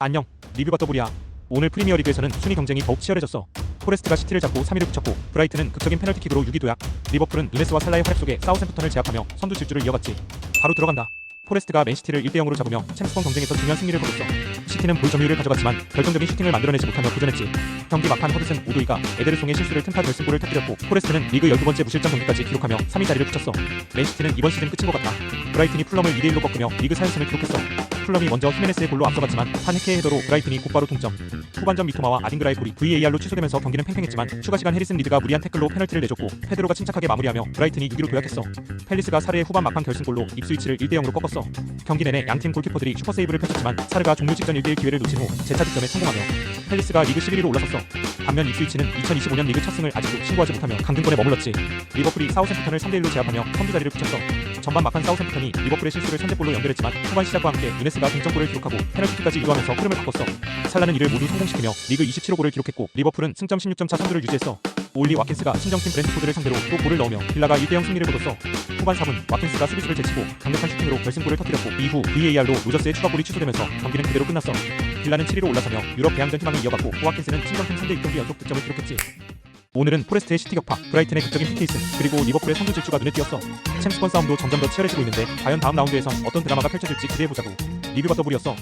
안녕, 리뷰가 더블이야. 오늘 프리미어리그에서는 순위 경쟁이 더욱 치열해졌어. 포레스트가 시티를 잡고 3위를 붙였고 브라이트는 극적인 페널티킥으로 6위 도약. 리버풀은 누네스와 살라의 활약 속에 사우샘프턴을 제압하며 선두 질주를 이어갔지. 바로 들어간다. 포레스트가 맨시티를 1대 0으로 잡으며 챔스권 경쟁에서 중요한 승리를 거뒀어. 시티는 볼 점유율을 가져갔지만 결정적인 슈팅을 만들어내지 못하며 도전했지. 경기 막판 허드슨 오도이가 에데르송의 실수를 틈타 결승골을 터뜨렸고 포레스트는 리그 12번째 무실점 경기까지 기록하며 3위 자리를 붙였어. 맨시티는 이번 시즌 끝인 것 같다. 브라이튼이 풀럼을 2대 1로 꺾으며 리그 4연승을 기록했어. 풀럼이 먼저 히메네스의 골로 앞서갔지만 한 헤케의 헤더로 브라이튼이 곧바로 동점. 후반전 미토마와 아딩그라의 골이 VAR로 취소되면서 경기는 팽팽했지만 추가 시간 해리슨 리드가 무리한 태클로 페널티를 내줬고 페드로가 침착하게 마무리하며 브라이튼이 6위로 도약했어. 펠리스가 사르의 후반 막판 결승골로 입스위치를 1대 0으로 꺾었어. 경기 내내 양팀 골키퍼들이 슈퍼 세이브를 펼쳤지만 사르가 종료 직전 1대1 기회를 놓친 후 재차 득점에 성공하며 펠리스가 리그 11위로 올라섰어. 반면 입스위치는 2025년 리그 첫 승을 아직도 신고하지 못하며 강등권에 머물렀지. 리버풀이 사우샘프턴을 3대1로 제압하며 선두 자리를 붙였어. 전반 막판 사우샘프턴이 리버풀의 실수를 선제골로 연결했지만 후반 시작과 함께 누네스가 동점골을 기록하고 페널티킥까지 이루하면서 흐름을 바꿨어. 살라는 이를 모두 성공시키며 리그 27호 골을 기록했고 리버풀은 승점 16점 차 선두를 유지했어. 올리 와킨스가 친정팀 브랜트포드를 상대로 또 골을 넣으며 빌라가 1대0 승리를 거뒀어. 후반 4분 와킨스가 수비수를 제치고 강력한 슈팅으로 결승골을 터뜨렸고 이후 VAR로 로저스의 추가골이 취소되면서 경기는 그대로 끝났어. 빌라는 7위로 올라서며 유럽 대항전 희망을 이어갔고 와킨스는 친정팀 상대 6경기 연속 득점을 기록했지. 오늘은 포레스트의 시티 격파, 브라이튼의 극적인 PK승, 그리고 리버풀의 선두 질주가 눈에 띄었어. 챔스권 싸움도 점점 더 치열해지고 있는데 과연 다음 라운드에선 어떤 드라마가 펼쳐질지 기대해보자고. 리뷰가 더블이었어.